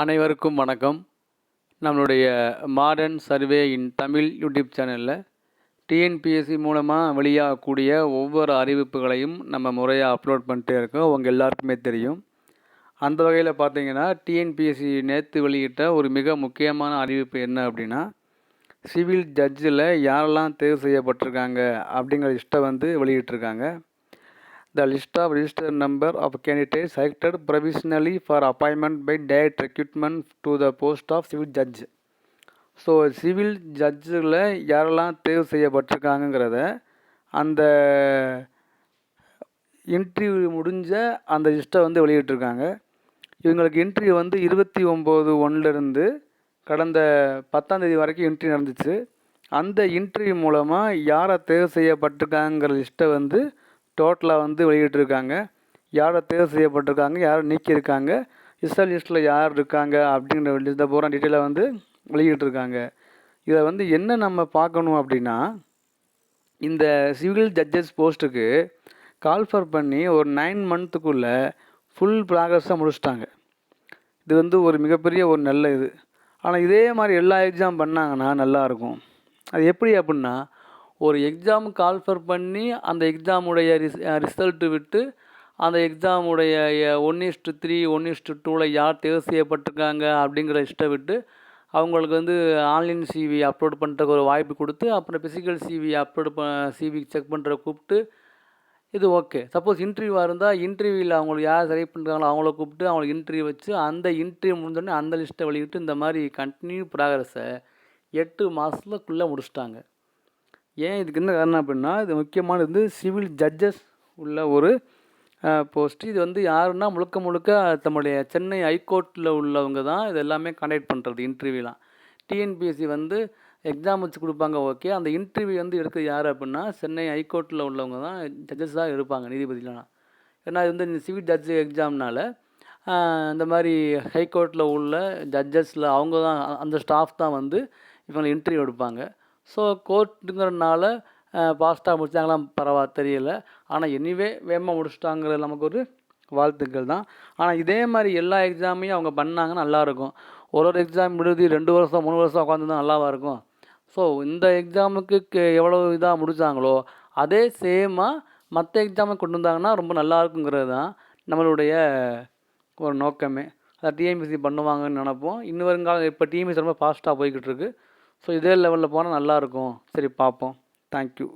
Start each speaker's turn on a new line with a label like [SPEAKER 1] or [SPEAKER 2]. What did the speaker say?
[SPEAKER 1] அனைவருக்கும் வணக்கம். நம்மளுடைய Modern Survey in Tamil YouTube சேனலில் டிஎன்பிஎஸ்சி மூலமாக வெளியாகக்கூடிய ஒவ்வொரு அறிவிப்புகளையும் நம்ம முறையாக அப்லோட் பண்ணிட்டே இருக்கோம். உங்கள் எல்லாருக்குமே தெரியும். அந்த வகையில் பார்த்தீங்கன்னா டிஎன்பிஎஸ்சி நேற்று வெளியிட்ட ஒரு மிக முக்கியமான அறிவிப்பு என்ன அப்படின்னா சிவில் ஜட்ஜில் யாரெல்லாம் தேர்வு செய்யப்பட்டிருக்காங்க அப்படிங்கிற லிஸ்ட்டை வந்து வெளியிட்டிருக்காங்க. The list of registered number of candidates selected provisionally for appointment by direct recruitment to the post of civil judge. So civil ஜட்ஜில் யாரெல்லாம் தேர்வு செய்யப்பட்டிருக்காங்கங்கிறத அந்த இன்டர்வியூ முடிஞ்ச அந்த லிஸ்ட்டை வந்து வெளியிட்டிருக்காங்க இவங்களுக்கு இன்டர்வியூ வந்து இருபத்தி ஒம்பது ஒன்லேருந்து கடந்த பத்தாந்தேதி வரைக்கும் இன்டர்வியூ நடந்துச்சு அந்த இன்டர்வியூ மூலமாக யாரை தேர்வு செய்யப்பட்டிருக்காங்கிற லிஸ்ட்டை வந்து டோட்டலாக வந்து வெளியிட்டிருக்காங்க. யாரை தேர்வு செய்யப்பட்டிருக்காங்க யாரை நீக்கியிருக்காங்க இஸ்ரேல் லிஸ்ட்டில் யார் இருக்காங்க அப்படிங்கிற லிஸ்ட்டை பூரா டீட்டெயிலாக வந்து வெளியிட்டிருக்காங்க. இதை வந்து என்ன நம்ம பார்க்கணும் அப்படின்னா இந்த சிவில் ஜட்ஜஸ் போஸ்ட்டுக்கு கால்ஃபர் பண்ணி ஒரு நைன் மந்த்துக்குள்ளே ஃபுல் ப்ராக்ரஸாக முடிச்சிட்டாங்க. இது வந்து ஒரு மிகப்பெரிய ஒரு நல்ல இது. ஆனால் இதே மாதிரி எல்லா எக்ஸாம் பண்ணாங்கன்னா நல்லாயிருக்கும் அது எப்படி அப்படின்னா ஒரு எக்ஸாம் கால்ஃபர் பண்ணி அந்த எக்ஸாமுடைய ரிஸ் ரிசல்ட்டு விட்டு அந்த எக்ஸாமுடைய one is to three one is to டூவில் யார் தேர்வு செய்யப்பட்டிருக்காங்க அப்படிங்கிற இஷ்டம் விட்டு அவங்களுக்கு வந்து ஆன்லைன் சிவி அப்லோட் பண்ணுறதுக்கு ஒரு வாய்ப்பு கொடுத்து அப்புறம் ஃபிசிக்கல் சிவி அப்லோட் ப சிவி செக் பண்ணுற கூப்பிட்டு இது ஓகே சப்போஸ் இன்டர்வியூவாக இருந்தால் இன்டர்வியூவில் அவங்களுக்கு யார் செலக்ட் பண்ணுறாங்களோ அவங்கள கூப்பிட்டு அவங்களுக்கு இன்டர்வியூ வச்சு அந்த இன்டர்வியூ முடிஞ்சோடனே அந்த லிஸ்ட்டை வெளியிட்டு இந்த மாதிரி கண்டினியூ ப்ராக்ரஸை எட்டு மாதத்துக்குள்ளே முடிச்சிட்டாங்க. ஏன் இதுக்கு என்ன காரணம் அப்படின்னா இது முக்கியமானது வந்து சிவில் ஜட்ஜஸ் உள்ள ஒரு போஸ்ட் இது வந்து யாருன்னா முழுக்க முழுக்க தம்முடைய சென்னை ஹைகோர்ட்டில் உள்ளவங்க தான் இது எல்லாமே கண்டக்ட் பண்ணுறது இன்டர்வியூலாம் டிஎன்பிஎஸ்சி வந்து எக்ஸாம் வச்சு கொடுப்பாங்க ஓகே அந்த இன்டர்வியூ வந்து எடுக்கிறது யார் அப்படின்னா சென்னை ஹைகோர்ட்டில் உள்ளவங்க தான் ஜட்ஜஸ் தான் இருப்பாங்க நீதிபதிலாம் ஏன்னா இது வந்து இந்த சிவில் ஜட்ஜ் எக்ஸாம்னால இந்த மாதிரி ஹைகோர்ட்டில் உள்ள ஜட்ஜஸில் அவங்க தான் அந்த ஸ்டாஃப் தான் வந்து இவங்களை இன்டர்வியூ எடுப்பாங்க. ஸோ கோர்ட்டுங்கிறனால ஃபாஸ்ட்டாக முடிச்சாங்களாம் பரவா தெரியல. ஆனால் எனிவே வேகமாக முடிச்சிட்டாங்கிறது நமக்கு ஒரு வாழ்த்துக்கள் தான். ஆனால் இதே மாதிரி எல்லா எக்ஸாமையும் அவங்க பண்ணாங்கன்னா நல்லாயிருக்கும் ஒரு ஒரு எக்ஸாம் விடுதி ரெண்டு வருஷம் மூணு வருஷம் உட்காந்துருந்தா நல்லாவாக இருக்கும்? ஸோ இந்த எக்ஸாமுக்கு எவ்வளோ இதாக முடித்தாங்களோ அதே சேமாக மற்ற எக்ஸாமை கொண்டு வந்தாங்கன்னா ரொம்ப நல்லா இருக்குங்கிறது தான் நம்மளுடைய ஒரு நோக்கமே. அதை டிஎம்பிசி பண்ணுவாங்கன்னு நினப்போம். இன்னும் வருங்காலம் இப்போ டிஎம்பிசி ரொம்ப ஃபாஸ்ட்டாக போய்கிட்டுருக்கு ஸோ இதே லெவலில் போனால் நல்லாயிருக்கும் சரி பார்ப்போம் தேங்க்யூ